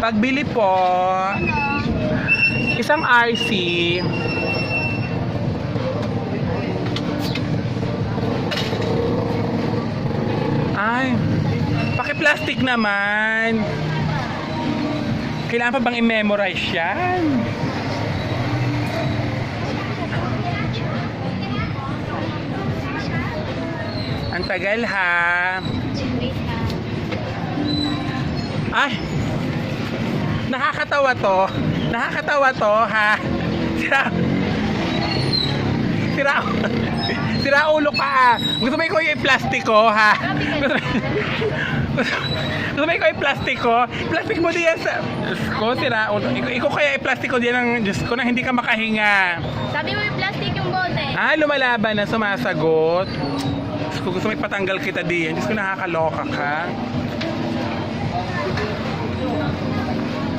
Pagbili po, isang RC. Ay, paki-plastic naman. Kailangan pa bang i-memorize yan? Ang tagal ha. Ay! Nakakatawa to. Nakakatawa to, ha? Sira... Sira... Sira ulo ka, ah. Gusto mo ikaw yung plastic ko, ha? Gusto, mo ikaw yung plastic ko? Plastic mo diyan sa... Diyos ko, sira ulo. Ikaw, ikaw kaya yung plastic ko diyan ng... Diyos ko, na hindi ka makahinga. Sabi mo yung plastic yung bote. Ah, lumalaban na sumasagot. Diyos ko, gusto mo ipatanggal kita diyan. Diyos ko, nakakaloka ka.